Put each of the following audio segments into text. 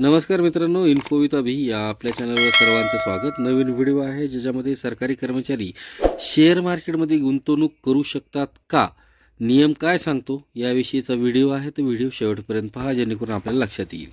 नमस्कार मित्रांनो info with अभि या आपल्या चॅनलवर सर्वांचं स्वागत. नवीन व्हिडिओ आहे ज्याच्यामध्ये सरकारी कर्मचारी शेअर मार्केटमध्ये गुंतवणूक करू शकतात का? नियम काय सांगतो? याविषयीचा व्हिडिओ आहे तो व्हिडिओ शेवटपर्यंत पहा जेणेकरून आपल्याला लक्षात येईल.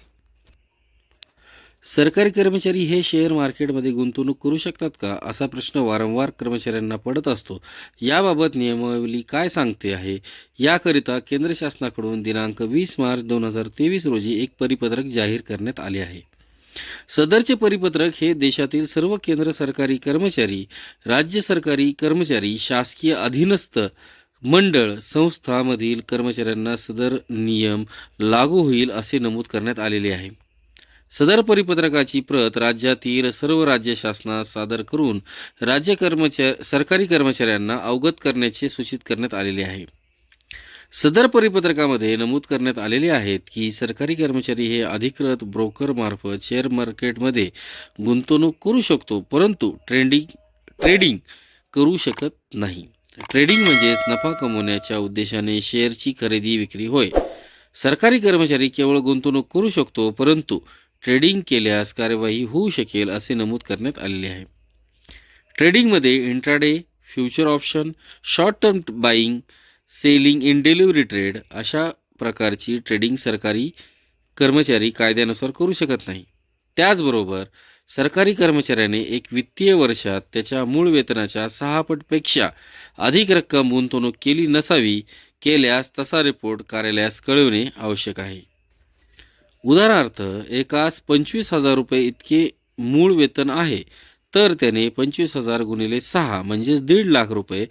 सरकारी कर्मचारी हे शेअर मार्केटमध्ये गुंतवणूक करू शकतात का? असा प्रश्न वारंवार कर्मचाऱ्यांना पडत असतो. याबाबत नियमावली काय सांगते आहे? याकरिता केंद्र शासनाकडून दिनांक वीस मार्च दोन हजार तेवीस रोजी एक परिपत्रक जाहीर करण्यात आले आहे. सदरचे परिपत्रक हे देशातील सर्व केंद्र सरकारी कर्मचारी राज्य सरकारी कर्मचारी शासकीय अधीनस्थ मंडळ संस्थामधील कर्मचाऱ्यांना सदर नियम लागू होईल असे नमूद करण्यात आलेले आहे. सदर परिपत्रकाची प्रत राज्यातील सर्व राज्य शासनास सादर करून राज्य कर्मचारी सरकारी कर्मचाऱ्यांना अवगत करण्याचे सूचित करण्यात आलेले आहे. सदर परिपत्रकामध्ये नमूद करण्यात आलेले आहेत की सरकारी कर्मचारी हे अधिकृत ब्रोकरमार्फत शेअर मार्केटमध्ये गुंतवणूक करू शकतो परंतु ट्रेंडिंग ट्रेडिंग करू शकत नाही. ट्रेडिंग म्हणजेच नफा कमवण्याच्या उद्देशाने शेअरची खरेदी विक्री होय. सरकारी कर्मचारी केवळ गुंतवणूक करू शकतो परंतु ट्रेडिंग केल्यास कार्यवाही होऊ शकेल असे नमूद करण्यात आलेले आहे. ट्रेडिंगमध्ये intraday future option short term buying selling in delivery trade अशा प्रकारची ट्रेडिंग सरकारी कर्मचारी कायद्यानुसार करू शकत नाही. त्याचबरोबर सरकारी कर्मचाऱ्याने एक वित्तीय वर्षात त्याच्या मूळ वेतनाच्या सहा पटपेक्षा अधिक रक्कम गुंतवणूक केली नसावी केल्यास तसा रिपोर्ट कार्यालयास कळविणे आवश्यक आहे. उदाहरणार्थ एकास पंचवीस हजार रुपये इतके मूळ वेतन आहे तर त्याने पंचवीस हजार गुणिले सहा म्हणजेच दीड लाख रुपये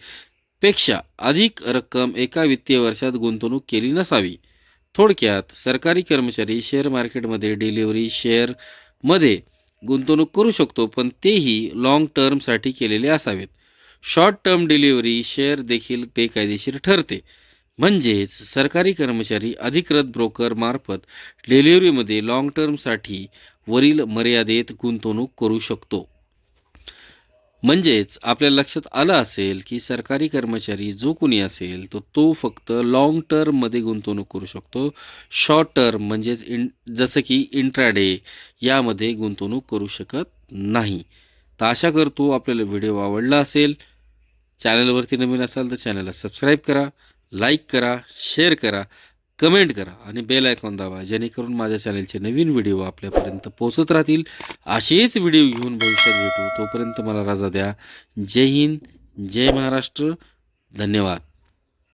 पेक्षा अधिक रक्कम एका वित्तीय वर्षात गुंतवणूक केली नसावी. थोडक्यात सरकारी कर्मचारी शेअर मार्केटमध्ये डिलिव्हरी शेअरमध्ये गुंतवणूक करू शकतो पण तेही लाँग टर्मसाठी केलेले असावेत. शॉर्ट टर्म डिलिव्हरी शेअर देखील बेकायदेशीर ठरते. म्हणजेच सरकारी कर्मचारी अधिकृत ब्रोकर मार्फत डिलिव्हरीमध्ये लाँग टर्मसाठी वरील मर्यादेत गुंतवणूक करू शकतो. म्हणजेच आपल्या लक्षात आलं असेल की सरकारी कर्मचारी जो कोणी असेल तो तो फक्त लाँग टर्ममध्ये गुंतवणूक करू शकतो. शॉर्ट टर्म म्हणजेच इन जसं की इंट्राडे यामध्ये गुंतवणूक करू शकत नाही. तर आशा करतो आपल्याला व्हिडिओ आवडला असेल. चॅनलवरती नवीन असाल तर चॅनलला सबस्क्राईब करा. लाईक करा शेअर करा कमेंट करा आणि बेल आयकॉन दाबा जेणेकरून माझ्या चॅनलचे नवीन व्हिडिओ आपल्यापर्यंत पोहोचत राहतील. असेच व्हिडिओ घेऊन भविष्यात भेटू. तोपर्यंत मला राजा द्या. जय हिंद जय महाराष्ट्र. धन्यवाद.